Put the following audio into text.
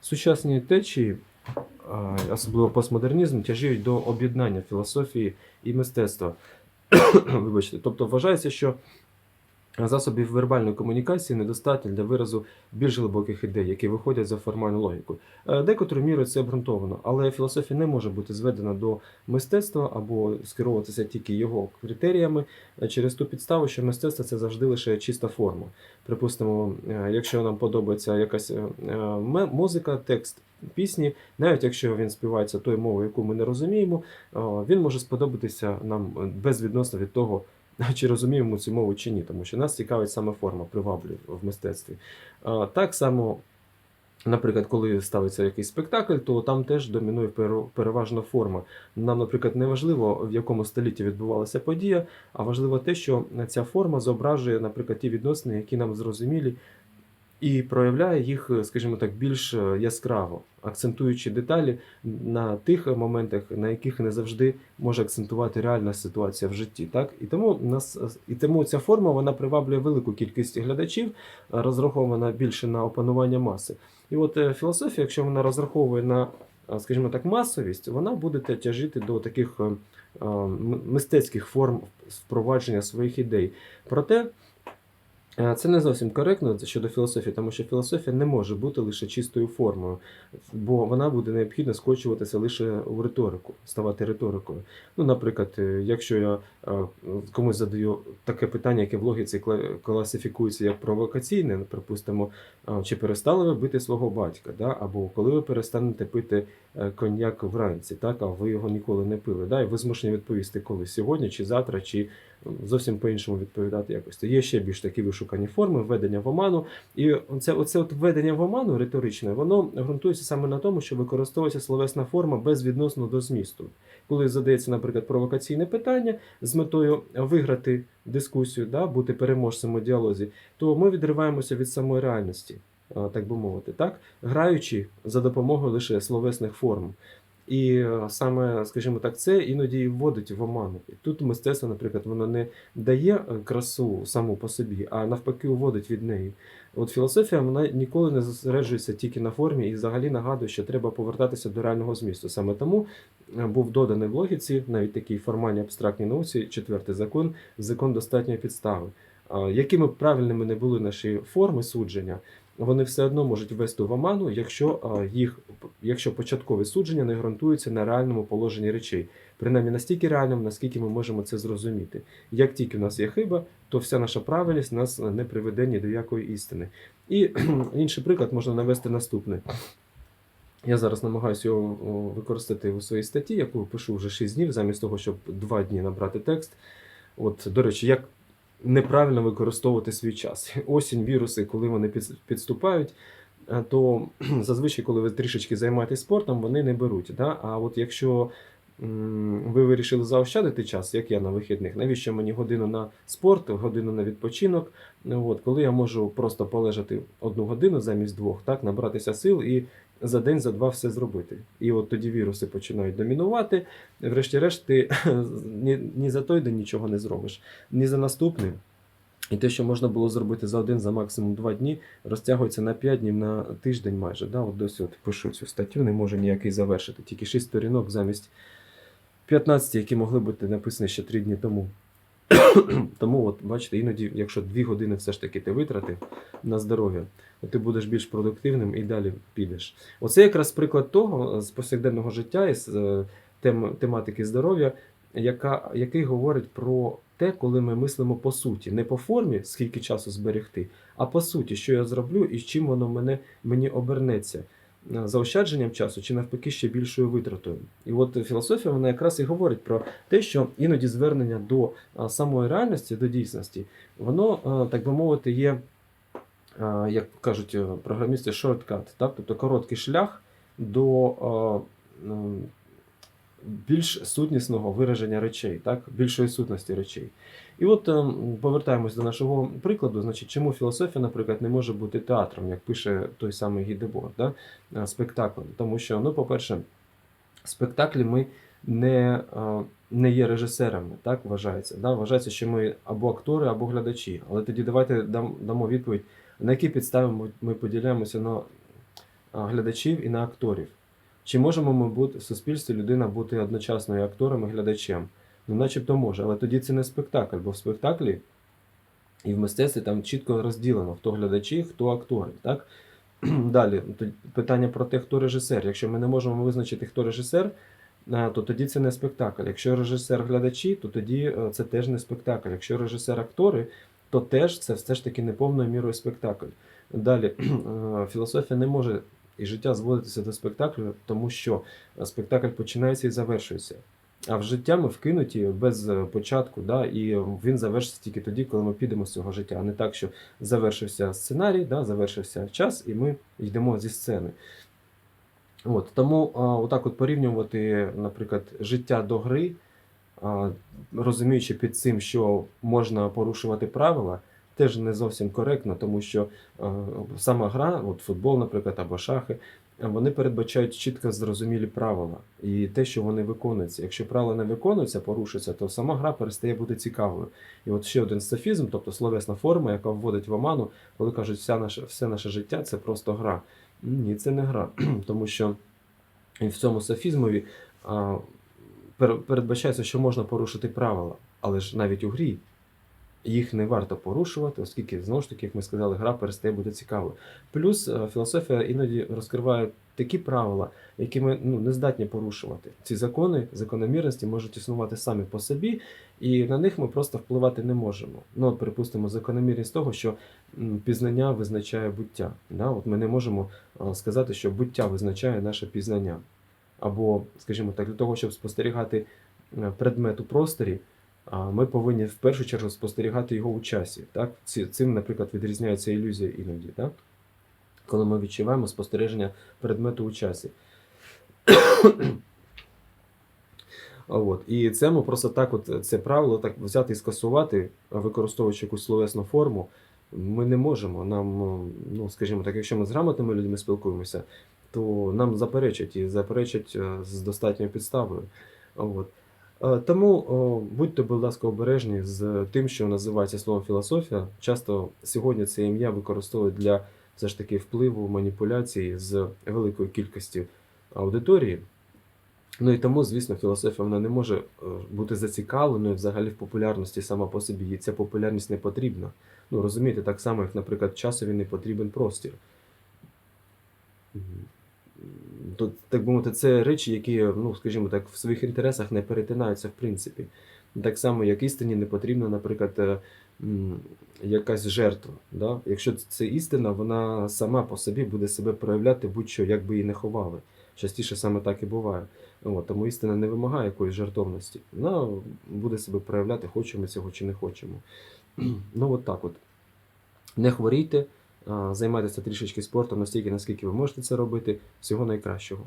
Сучасні течії, особливо постмодернізм, тяжіють до об'єднання філософії і мистецтва. Вибачте, тобто вважається, що засобів вербальної комунікації недостатньо для виразу більш глибоких ідей, які виходять за формальну логіку. Е, Декотрою мірою це обґрунтовано, але філософія не може бути зведена до мистецтва або скеровуватися тільки його критеріями е, через ту підставу, що мистецтво це завжди лише чиста форма. Припустимо, е, якщо нам подобається якась музика, текст пісні, навіть якщо він співається тою мовою, яку ми не розуміємо, він може сподобатися нам безвідносно від того, чи розуміємо цю мову чи ні, тому що нас цікавить саме форма, приваблює в мистецтві. Так само. Наприклад, коли ставиться якийсь спектакль, то там теж домінує переважно форма. Нам, наприклад, не важливо, в якому столітті відбувалася подія, а важливо те, що ця форма зображує, наприклад, ті відносини, які нам зрозумілі, і проявляє їх, скажімо так, більш е, яскраво, акцентуючи деталі на тих моментах, на яких не завжди може акцентувати реальна ситуація в житті. Так? І тому нас е, і тому ця форма вона приваблює велику кількість глядачів, е, розрахована більше на опанування маси. І от е, філософія, якщо вона розраховує на, е, скажімо так, масовість, вона буде тяжіти до таких е, е, мистецьких форм впровадження своїх ідей. Проте е, це не зовсім коректно щодо філософії, тому що філософія не може бути лише чистою формою, бо вона буде необхідно скочуватися лише у риторику, ставати риторикою. Ну, наприклад, е, якщо я е, комусь задаю таке питання, яке в логіці класифікується як провокаційне, припустимо, чи перестали ви бити свого батька, да? або коли ви перестанете пити е, коньяк вранці, так? а ви його ніколи не пили. Да? І ви змушені відповісти, коли сьогодні, чи завтра, чи зовсім по-іншому відповідати якось. То є ще більш такі вишукані форми введення в оману. І оце, оце от введення в оману риторичне, воно ґрунтується саме на тому, що використовується словесна форма безвідносно до змісту. Коли задається, наприклад, провокаційне питання з метою виграти дискусію, да, бути переможцем у діалозі, то ми відриваємося від самої реальності, так би мовити, так? граючи за допомогою лише словесних форм. І е, саме, скажімо так, це іноді і вводить в оману. І тут мистецтво, наприклад, воно не дає е, красу саму по собі, а навпаки, уводить від неї. От філософія вона ніколи не зосереджується тільки на формі і взагалі нагадує, що треба повертатися до реального змісту. Саме тому е, був доданий в логіці, навіть такій формальній абстрактній науці, четвертий закон, закон достатньої підстави. Якими правильними не були наші форми судження, вони все одно можуть ввести в оману, якщо їх, якщо початкове судження не ґрунтується на реальному положенні речей, принаймні настільки реальному, наскільки ми можемо це зрозуміти. Як тільки в нас є хиба, то вся наша правильність нас не приведе ні до якої істини. І інший приклад можна навести наступний. Я зараз намагаюся його використати у своїй статті, яку пишу вже 6 днів, замість того, щоб 2 дні набрати текст. От, до речі, як неправильно використовувати свій час. Осінь, віруси, коли вони підступають, е, то зазвичай, коли ви трішечки займаєтесь спортом, вони не беруть. Да? А от якщо ви вирішили заощадити час, як я на вихідних, навіщо мені годину на спорт, годину на відпочинок? От, коли я можу просто полежати одну годину замість двох, так, набратися сил і за день, за два все зробити. І от тоді віруси починають домінувати. Врешті-решт, ти ні, ні за той день нічого не зробиш, ні за наступний. І те, що можна було зробити за один, за максимум два дні, розтягується на 5 днів на тиждень майже. Да? От досі от пишу цю статтю, не можу ніякий завершити. Тільки 6 сторінок замість 15, які могли бути написані ще 3 дні тому. Тому, от, бачите, іноді, якщо 2 години все ж таки ти витратив на здоров'я, ти будеш більш продуктивним і далі підеш. Оце якраз приклад того з повсякденного життя із е, тем, тематики здоров'я, яка, який говорить про те, коли ми мислимо по суті, не по формі, скільки часу зберегти, а по суті, що я зроблю і чим воно мене, мені обернеться. Е, Заощадженням часу чи навпаки ще більшою витратою. І от філософія вона якраз і говорить про те, що іноді звернення до самої реальності, до дійсності, воно, так би мовити, є, як кажуть е, програмісти, shortcut, так? тобто короткий шлях до більш сутнісного вираження речей, так? більшої сутності речей. І от ем, повертаємось до нашого прикладу. Значить, чому філософія, наприклад, не може бути театром, як пише той самий Гідебор, да? е, спектаклем. Тому що, ну, по-перше, спектаклі ми не, е, не є режисерами, так вважається. Да? Вважається, що ми або актори, або глядачі. Але тоді давайте дамо відповідь, на якій підставі ми, поділяємося на глядачів і на акторів. Чи можемо ми бути в суспільстві людина бути одночасно і актором, і глядачем? Ну, начебто може, але тоді це не спектакль, бо в спектаклі і в мистецтві там чітко розділено, хто глядачі, хто актори. Так? Далі питання про те, хто режисер. Якщо ми не можемо визначити, хто режисер, е, то тоді це не спектакль. Якщо режисер глядачі, то тоді е, це теж не спектакль. Якщо режисер актори, то теж це все ж таки не повною мірою спектакль. Далі е, філософія не може і життя зводитися до спектаклю, тому що спектакль починається і завершується. А в життя ми вкинуті без е, початку, да, і він завершиться тільки тоді, коли ми підемо з цього життя. А не так, що завершився сценарій, да, завершився час, і ми йдемо зі сцени. От, тому а, отак от порівнювати, наприклад, життя до гри, а, розуміючи під цим, що можна порушувати правила, теж не зовсім коректно, тому що а, сама гра, от футбол, наприклад, або шахи, вони передбачають чітко зрозумілі правила і те, що вони виконуються. Якщо правила не виконуються, порушуються, то сама гра перестає бути цікавою. І от ще один софізм, тобто словесна форма, яка вводить в оману, коли кажуть, вся наша, все наше життя це просто гра. Ні, це не гра, тому що в цьому софізмові передбачається, що можна порушити правила, але ж навіть у грі їх не варто порушувати, оскільки знову ж таки, як ми сказали, гра перестає бути цікавою. Плюс е, філософія іноді розкриває такі правила, які ми ну, не здатні порушувати. Ці закони, закономірності можуть існувати самі по собі, і на них ми просто впливати не можемо. Ну, от, припустимо, закономірність того, що пізнання визначає буття. Да? От ми не можемо е, сказати, що буття визначає наше пізнання. Або, скажімо так, для того, щоб спостерігати е, предмет у просторі, ми повинні в першу чергу спостерігати його у часі. Так? Цим, наприклад, відрізняється ілюзія іноді, так? коли ми відчуваємо спостереження предмету у часі. От. І це ми просто так, от це правило так взяти і скасувати, використовуючи якусь словесну форму, ми не можемо. Нам, ну, скажімо так, якщо ми з грамотними людьми спілкуємося, то нам заперечать і заперечать е, з достатньою підставою. От. Е, Тому будьте, будь ласка, обережні з тим, що називається словом філософія. Часто сьогодні це ім'я використовують для все ж таки впливу, маніпуляції з великою кількістю аудиторії. Ну і тому, звісно, філософія вона не може е, бути зацікавленою взагалі в популярності сама по собі. Їй ця популярність не потрібна. Ну, розумієте, так само, як, наприклад, часові не потрібен простір. Мгм. Тут, так би мовити, це речі, які, ну, скажімо так, в своїх інтересах не перетинаються в принципі. Так само, як істині не потрібна, наприклад, е, якась жертва. Да? Якщо це істина, вона сама по собі буде себе проявляти будь-що, як би її не ховали. Частіше саме так і буває. От, тому істина не вимагає якоїсь жертовності. Вона буде себе проявляти, хочемо цього чи не хочемо. Ну, от так от. Не хворійте, займайтеся трішечки спортом настільки, наскільки ви можете це робити. Всього найкращого.